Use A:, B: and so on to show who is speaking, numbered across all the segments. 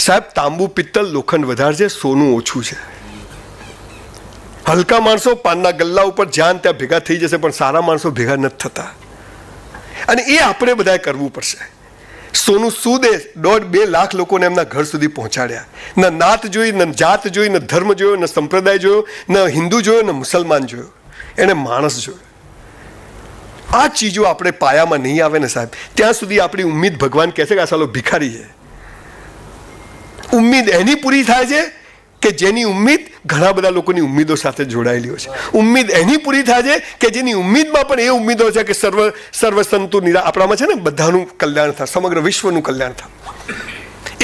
A: સાહેબ, તાંબુ પિત્તલ લોખંડ વધારે છે, સોનું ઓછું છે. હલકા માણસો પાનના ગલ્લા ઉપર જ્યાં ત્યાં ભેગા થઈ જશે, પણ સારા માણસો ભેગા નથી થતા. અને એ આપણે બધાએ કરવું પડશે. સોનું સુદે દોઢ બે લાખ લોકોને એમના ઘર સુધી પહોંચાડ્યા. ન નાત જોઈ, ન જાત જોઈ, ન ધર્મ જોયો, ન સંપ્રદાય જોયો, ન હિન્દુ જોયો, ન મુસલમાન જોયો. એને માણસ જોયો. આ ચીજો આપણે પાયામાં નહીં આવે ને સાહેબ. ત્યાં સુધી આપણી ઉમ્મીદ ભગવાન કહે છે કે આ સાલો ભિખારી છે. ઉમ્મીદ એની પૂરી થાય છે કે જેની ઉમ્મીદ ઘણા બધા લોકોની ઉમ્મીદો સાથે જોડાયેલી હોય છે. ઉમ્મીદ એની પૂરી થાય છે કે જેની ઉમ્મીદમાં પણ એ ઉમ્મીદો છે કે સર્વ સર્વ સંતુ નિરા આપણામાં છે ને બધાનું કલ્યાણ થાય, સમગ્ર વિશ્વનું કલ્યાણ થાય.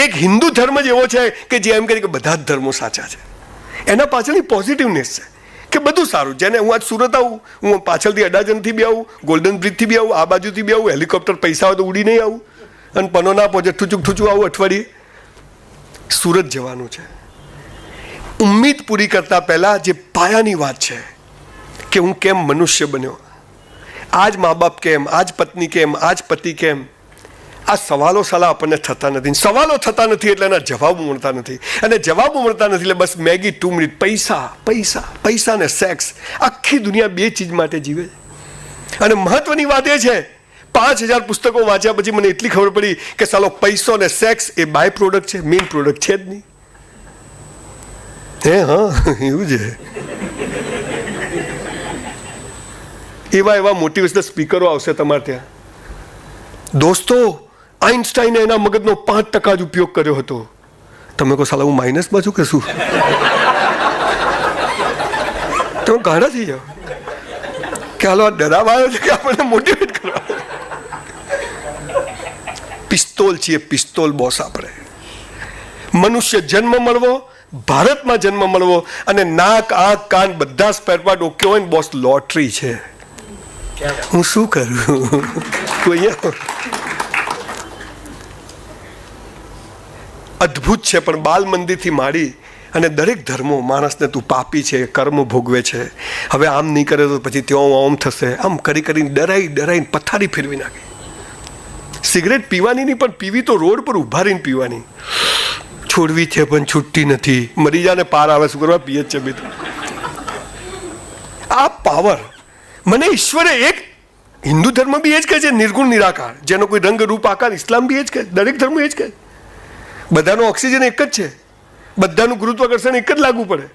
A: એક હિન્દુ ધર્મ જ એવો છે કે જે એમ કહે કે બધા જ ધર્મો સાચા છે. એના પાછળની પોઝિટિવનેસ છે કે બધું સારું. જેને હું આજ સુરત આવું, હું પાછળથી અડાજણથી બી આવું ગોલ્ડન બ્રિજથી બી આવું, આ બાજુથી બી આવું, હેલિકોપ્ટર પૈસા હોય તો ઉડી નહીં આવું. અને પનો ના પહોંચે ઠૂચુક ઠૂચું આવું અઠવાડિયે. સુરત જવાનું છે. ઉમ્મીદ પૂરી કરતા પહેલાં જે પાયાની વાત છે કે હું કેમ મનુષ્ય બન્યો? આજ મા બાપ કેમ? આજ પત્ની કેમ? આજ પતિ કેમ? આ સવાલો સાલા આપણને થતા નથી. સવાલો થતા નથી એટલે એના જવાબો મળતા નથી. અને જવાબો મળતા નથી એટલે બસ મેગી ટુ મિનિટ. પૈસા પૈસા પૈસા ને સેક્સ. આખી દુનિયા બે ચીજ માટે જીવે છે. અને મહત્વની વાત એ છે પાંચ હજાર પુસ્તકો વાંચ્યા પછી મને એટલી ખબર પડી કે સાલો પૈસો ને સેક્સ એ બાય પ્રોડક્ટ છે મેઇન પ્રોડક્ટ છે જ નહીં. હે, હા, એવું છે. એવા એવા મોટિવેશનલ સ્પીકરો આવશે તમારે ત્યાં. દોસ્તો આઇન્સ્ટાઈને એના મગજનો પાંચ ટકા જ ઉપયોગ કર્યો હતો. તમે કહો, સાલા, હું માઇનસમાં છું કે શું? તમે ગાડા થઈ જાઓ. કે, હાલો ડરાવા આવ્યો છે કે આપણને મોટિવેટ કરવા? પિસ્તોલ છીએ, પિસ્તોલ બોસ આપણે. મનુષ્ય જન્મ મળવો, ભારતમાં જન્મ મળવો અને નાક, આંખ, કાન બધા સ્પેરપાર્ટ ડોક્યો હોય ને બોસ લોટરી છે. હું શું કરું? કોઈ અદ્ભુત છે, પણ બાલ મંદિરથી માંડી અને દરેક ધર્મો, માણસને તું પાપી છે, કર્મ ભોગવે છે. હવે આમ નહીં કરે તો પછી ત્યાં આમ થશે. આમ કરી કરીને ડરાઈ, ડરાઈને પથારી ફેરવી નાખે. સિગરેટ પીવાની નહીં, પણ પીવી તો રોડ પર ઊભા રહીને પીવાની. છોડવી છે પણ છૂટતી નથી. મરી જાને પાર આવે, શું કરવા? પીએ છે મિત્ર. આ પાવર મને ઈશ્વરે એક, હિન્દુ ધર્મ બી એ જ કહે છે, નિર્ગુણ, નિરાકાર. જેનો કોઈ રંગ, રૂપ, આકાર, ઇસ્લામ બી એ જ કહે. દરેક ધર્મ એ જ કહે. બધાનો ઓક્સિજન એક જ છે. બધાનું ગુરુત્વાકર્ષણ એક જ લાગુ પડે.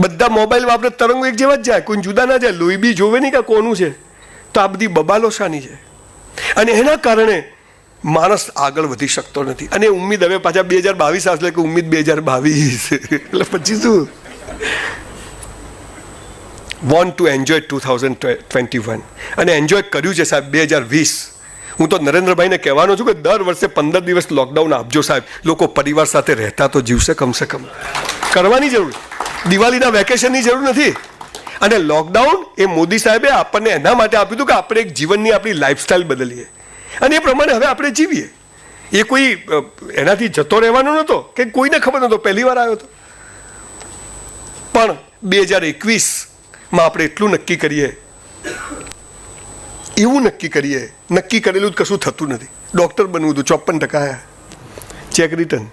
A: બધા મોબાઈલ વાપરે, તરંગો એક જેવા જ જાય. કોઈ જુદા ના જાય. લોહી બી જોવે નહીં કે કોનું છે. તો આ બધી બબાલો શાની છે. અને એના કારણે માણસ આગળ વધી શકતો નથી. અને ઉમ્મીદ હવે પાછા બે હજાર બાવીસ આવશે કે ઉમ્મીદ બે હજાર બાવીસ. એટલે પછી શું? Want to enjoy two thousand twenty one અને એન્જોય કર્યું છે સાહેબ બે હજાર વીસ. હું તો નરેન્દ્રભાઈને કહેવાનો છું કે દર વર્ષે પંદર દિવસ લોકડાઉન આપજો સાહેબ. લોકો પરિવાર સાથે રહેતા તો જીવશે કમસે કમ. કરવાની જરૂર. દિવાળીના વેકેશનની જરૂર નથી. અને લોકડાઉન એ મોદી સાહેબે આપણને એના માટે આપ્યું હતું કે આપણે એક જીવનની આપણી લાઈફસ્ટાઈલ બદલીએ. અને એ પ્રમાણે હવે આપણે જીવીએ. એ કોઈ એનાથી જતો રહેવાનો નહોતો કે કોઈને ખબર નહોતો. પહેલી વાર આવ્યો હતો. પણ બે હજાર એકવીસમાં આપણે એટલું નક્કી કરીએ. એવું નક્કી કરીએ. નક્કી કરેલું જ કશું થતું નથી. ડૉક્ટર બનવું હતું ચોપન ટકા આવ્યા ચેક રિટર્ન.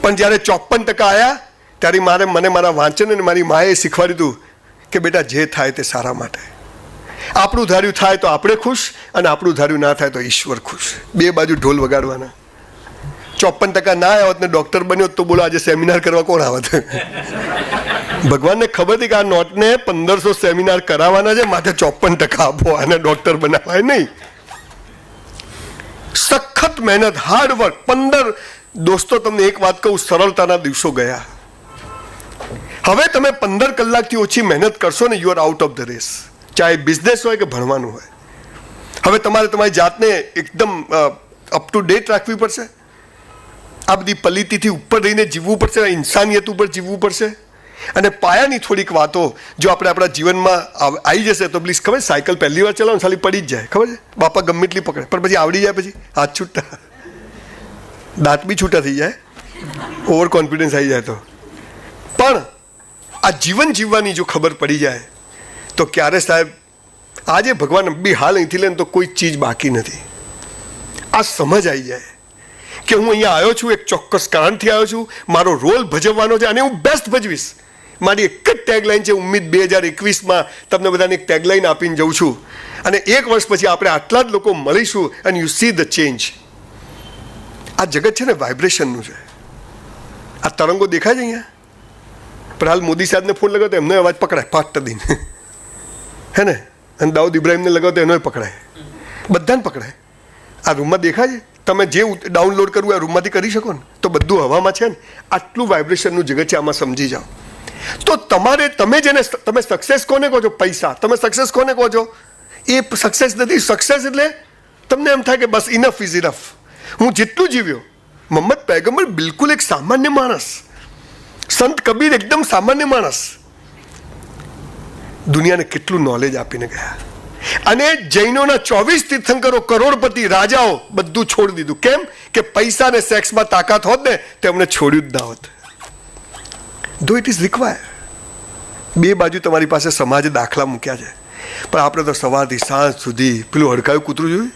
A: પણ જ્યારે ચોપન ટકા આવ્યા ત્યારે મારે મને મારા વાંચન અને મારી માએ શીખવાડ્યું દીધું કે બેટા જે થાય તે સારા માટે. આપણું ધાર્યું થાય તો આપણે ખુશ અને આપણું ધાર્યું ના થાય તો ઈશ્વર ખુશ. બે બાજુ ઢોલ વગાડવાના. ચોપન ટકા ના આવ્યા હોત ને ડૉક્ટર બન્યો તો બોલો, આજે સેમિનાર કરવા કોણ આવત? ભગવાનને ખબર હતી કે આ નોટને પંદરસો સેમિનાર કરાવવાના છે, માથે ચોપન ટકા આપો, આને ડૉક્ટર બનાવાય નહીં. સખત મહેનત હાર્ડ વર્ક પંદર દોસ્તો, તમને એક વાત કહું, સરળતાના દિવસો ગયા. હવે તમે પંદર કલાકથી ઓછી મહેનત કરશો ને you are out of the race ચાહે બિઝનેસ હોય કે ભણવાનું હોય. હવે તમારે તમારી જાતને એકદમ અપ ટુ ડેટ રાખવી પડશે. આ બધી પલિતીથી ઉપર રહીને જીવવું પડશે ઇન્સાનિયત ઉપર જીવવું પડશે. અને પાયાની થોડીક વાતો જો આપણે આપણા જીવનમાં આવ- જશે તો પ્લીઝ ખબર સાયકલ પહેલી વાર ચલાવો ખાલી પડી જ જાય. ખબર છે? બાપા ગમે એટલી પકડે. પણ પછી આવડી જાય પછી. હાથ છૂટતા. દાંત બી છૂટા થઈ જાય. ઓવર કોન્ફિડન્સ આવી જાય તો. પણ આ જીવન જીવવાની જો ખબર પડી જાય, તો ક્યારે સાહેબ, આજે ભગવાન બી હાલ અહીંથી લે ને તો કોઈ ચીજ બાકી નથી. આ સમજ આવી જાય કે હું અહીંયા આવ્યો છું, એક ચોક્કસ કારણથી આવ્યો છું, મારો રોલ ભજવવાનો છે અને હું બેસ્ટ ભજવીશ. મારી એક જ ટેગલાઇન છે, ઉમ્મીદ બે હજાર એકવીસમાં તમને બધાને એક ટેગલાઇન આપીને જઉં છું. અને એક વર્ષ પછી આપણે આટલા જ લોકો મળીશું and you see the change આ જગત છે ને વાઇબ્રેશનનું છે. આ તરંગો દેખાય છે અહીંયા? પણ મોદી સાહેબને ફોન લગાવતો એમનો અવાજ પકડાય પાટ દઈને હે ને? અને દાઉદ ઇબ્રાહિમને લગાવતો એનો પકડાય. બધાને પકડાય. આ રૂમમાં દેખાય તમે જે ડાઉનલોડ કરવું એ રૂમમાંથી કરી શકો ને? તો બધું હવામાં છે ને? આટલું વાઇબ્રેશનનું જગત છે, આમાં સમજી જાઓ. તો તમારે, તમે જેને તમે સક્સેસ કોને કહો છો? પૈસા. તમે સક્સેસ કોને કહો છો? એ સક્સેસ નથી. સક્સેસ એટલે તમને એમ થાય કે બસ ઇનફ ઇઝ ઇનફ હું જેટલું જીવ્યો, મોહમ્મદ પૈગમ્બર બિલકુલ એક સામાન્ય માણસ. સંત કબીર એકદમ સામાન્ય માણસ. દુનિયાને કેટલું નોલેજ આપીને ગયા. અને જૈનોના ચોવીસ તીર્થંકરો કરોડપતિ રાજાઓ બધું છોડી દીધું. કેમ? કે પૈસા ને સેક્સમાં તાકાત હોત ને તેમણે છોડ્યું જ ના હોત. ધો ઇટ ઇઝ રિક્વાયર બે બાજુ તમારી પાસે સમાજે દાખલા મૂક્યા છે. પણ આપણે તો સવારથી સાંજ સુધી પેલું હડકાયું કૂતરું જોયું?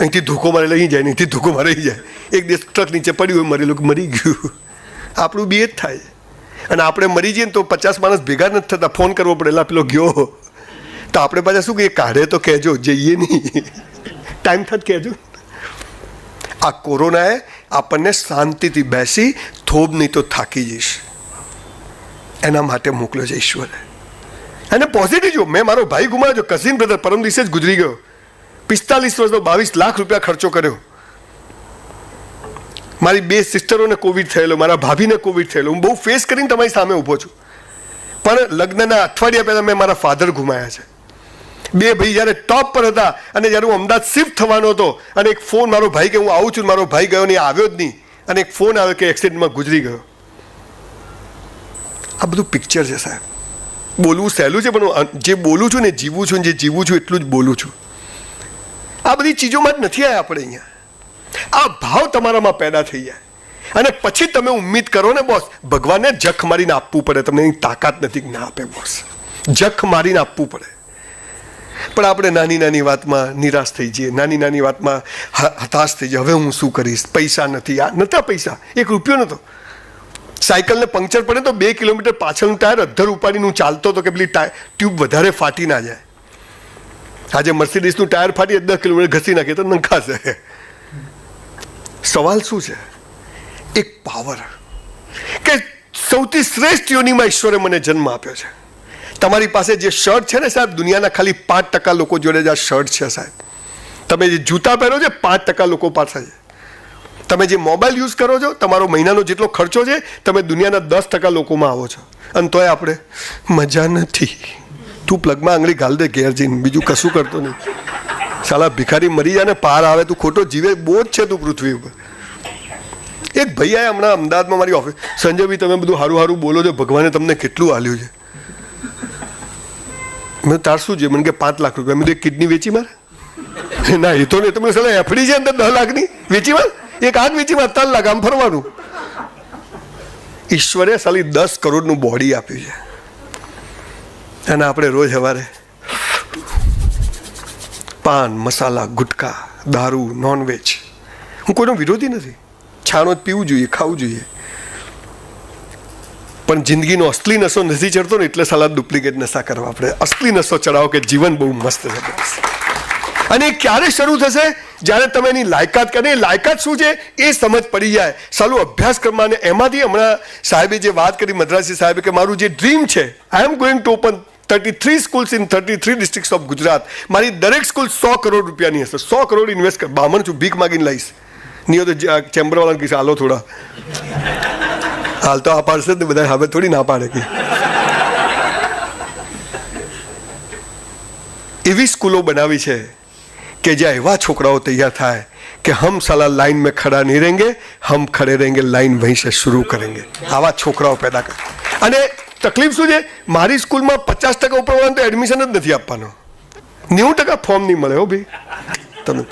A: અહીંથી ધોકો મારે લઈ જાય અહીંથી ધોકો મારે જાય. એક દિવસ ટ્રક નીચે પડ્યું હોય મરેલું મરી ગયું. આપણું બી જ થાય. અને આપણે મરી જઈએ ને તો પચાસ માણસ ભેગા નથી થતા. ફોન કરવો પડે એલા પેલો ગયો. તો આપણે પાછા શું કહીએ? કાઢે તો કહેજો, જઈએ નહીં. ટાઈમ થત કહેજો. આ કોરોનાએ આપણને શાંતિથી બેસી થોબ નહીં તો થાકી જઈશ. એના માટે મોકલ્યો છે ઈશ્વરે. અને પોઝિટિવ જો, મેં મારો ભાઈ ગુમાવ્યો. કઝિન બ્રધર પરમ દિવસે જ ગુજરી ગયો. પિસ્તાલીસ વર્ષનો બાવીસ લાખ રૂપિયા ખર્ચો કર્યો. મારી બે સિસ્ટરોને કોવિડ થયેલો, મારા ભાભીને કોવિડ થયેલો. હું બહુ ફેસ કરીને તમારી સામે ઊભો છું. પણ લગ્નના અઠવાડિયા પહેલાં મેં મારા ફાધર ગુમાયા છે. બે ભાઈ જ્યારે ટોપ પર હતા અને જ્યારે હું અમદાવાદ શિફ્ટ થવાનો હતો અને એક ફોન મારો ભાઈ કે હું આવું છું મારો ભાઈ ગયો નહીં આવ્યો જ નહીં, અને એક ફોન આવ્યો કે એક્સિડન્ટમાં ગુજરી ગયો. આ બધું પિક્ચર છે સાહેબ. બોલવું સહેલું છે, પણ જે બોલું છું ને જીવું છું જે જીવું છું એટલું જ બોલું છું. આ બધી ચીજોમાં જ નથી આવ્યા આપણે અહીંયા. આ ભાવ તમારામાં પેદા થઈ જાય. અને પછી તમે ઉમ્મીદ કરો ને, બોસ, ભગવાનને જખ મારીને આપવું પડે. તમને એની તાકાત નથી ના આપે, બોસ. જખ મારીને આપવું પડે. પણ આપણે નાની નાની વાતમાં નિરાશ થઈ જઈએ. નાની નાની વાતમાં હતાશ થઈ જઈએ. હવે હું શું કરીશ? પૈસા નથી. આ નતા પૈસા. એક રૂપિયો નતો. સાયકલને પંક્ચર પડે તો બે કિલોમીટર પાછળનું ટાયર અધ્ધર ઉપાડીને ચાલતો હતો કે પેલી ટ્યુબ વધારે ફાટી ના જાય. આજે મર્સિડીસનું ટાયર ફાટી, દસ કિલોમીટર ઘસી નાખે તો નંખાશે. સવાલ શું છે? એક પાવર કે સૌથી શ્રેષ્ઠ યોનિમાં ઈશ્વરે મને જન્મ આપ્યો છે. તમારી પાસે જે શર્ટ છે ને સાહેબ, દુનિયાના ખાલી પાંચ ટકા લોકો જોડે જ આ શર્ટ છે સાહેબ. તમે જે જૂતા પહેરો છો, પાંચ ટકા લોકો પાસે છે. તમે જે મોબાઈલ યુઝ કરો છો, તમારો મહિનાનો જેટલો ખર્ચો છે, તમે દુનિયાના દસ ટકા લોકોમાં આવો છો. અને તોય આપણે મજા નથી. તું પ્લગમાં આંગળી ગાલ દે ઘેર જઈને, બીજું કશું કરતો નહીં. સાલા ભિખારી મરી જાય ને પાર આવે તું ખોટો જીવે, બહુ જ છે તું પૃથ્વી ઉપર. એક ભાઈ હમણાં અમદાવાદમાં મારી ઓફિસ સંજયભાઈ તમે બધું સારું સારું બોલો છો, ભગવાને તમને કેટલું હાલ્યું છે? મેં તાર શું છે? મને કે પાંચ લાખ રૂપિયા. મેં કિડની વેચી મારે. ના, એ તો નહીં, તમે સાલા એફડી છે અંદર દસ લાખની? વેચી માર? એક આજ વેચી માર ત્રણ લાખ, આમ ફરવાનું. ઈશ્વરે સાલી દસ કરોડનું બોડી આપ્યું છે. અને આપણે રોજ સવારે પાન, મસાલા, ગુટકા, દારૂ નોનવેજ હું કોઈનો વિરોધી નથી. છાણો જ પીવું જોઈએ, ખાવું જોઈએ. પણ જિંદગીનો અસલી નશો નથી ચડતો ને એટલે સલાહ ડુપ્લિકેટ નશા કરવા આપણે અસલી નશો ચડાવો કે જીવન બહુ મસ્ત છે અને એ ક્યારે શરૂ થશે? જ્યારે તમે એની લાયકાત કરે લાયકાત શું છે? એ સમજ પડી જાય. સાલું અભ્યાસક્રમમાં એમાંથી હમણાં સાહેબે જે વાત કરી, મદ્રાસી સાહેબે, કે મારું જે ડ્રીમ છે I am going to open thirty three schools in thirty three district of Gujarat મારી દરેક સ્કૂલ સો કરોડ રૂપિયાની હશે. સો કરોડ ઇન્વેસ્ટ કર. બામણ છું, ભીખ માગીને લઈશ. નહીં તો ચેમ્બરવાળાને કહીશ, હાલો થોડા. હાલ તો આ પાડશે તો બધા હવે થોડી ના પાડે કે. એવી સ્કૂલો બનાવી છે કે જ્યાં એવા છોકરાઓ તૈયાર થાય કે હમ साला લાઈન મેં ખડા નહીં रहेंगे હમ ખડે रहेंगे लाइन વહીશે શરૂ કરેંગે. આવા છોકરાઓ પેદા पैदा અને તકલીફ શું છે? મારી સ્કૂલમાં પચાસ ટકા ઉપર તો એડમિશન જ નથી આપવાનો. નેવું ટકા ફોર્મ નહીં મળે હો ભાઈ. તમે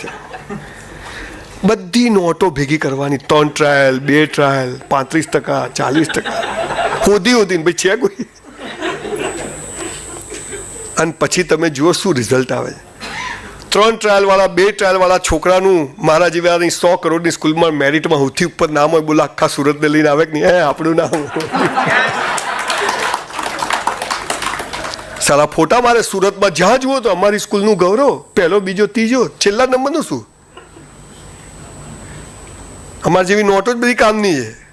A: બધી નોટો ભેગી કરવાની. ત્રણ ટ્રાયલ બે ટ્રાયલ પાંત્રીસ ટકા, ચાલીસ ટકા. હોદી હોદી ભાઈ છે કોઈ? અને પછી તમે જુઓ શું રિઝલ્ટ આવે છે. ત્રણ ટ્રાયલવાળા બે ટ્રાયલવાળા છોકરાનું મારા જેવાની સો કરોડની સ્કૂલમાં મેરિટમાં સૌથી ઉપર નામ હોય બોલા, આખા સુરતને લઈને આવે કે નહીં? આપણું નામ. સારા ફોટા મારે સુરતમાં જ્યાં જુઓ તો અમારી સ્કૂલનું ગૌરવ, પહેલો, બીજો, ત્રીજો, છેલ્લા નંબરનું શું? અમારી જેવી નોટો જ બધી કામની છે.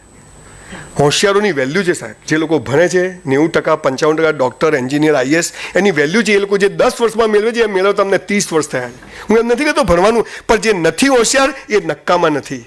A: હોશિયારોની વેલ્યુ છે સાહેબ. જે લોકો ભણે છે, નેવું ટકા, પંચાવન ટકા ડૉક્ટર એન્જિનિયર આઈએસ એની વેલ્યુ છે એ લોકો જે દસ વર્ષમાં મેળવે છે, એ મેળવતા અમને ત્રીસ વર્ષ થયા હું એમ નથી કહેતો ભણવાનું, પણ જે નથી હોશિયાર, એ નક્કામાં નથી.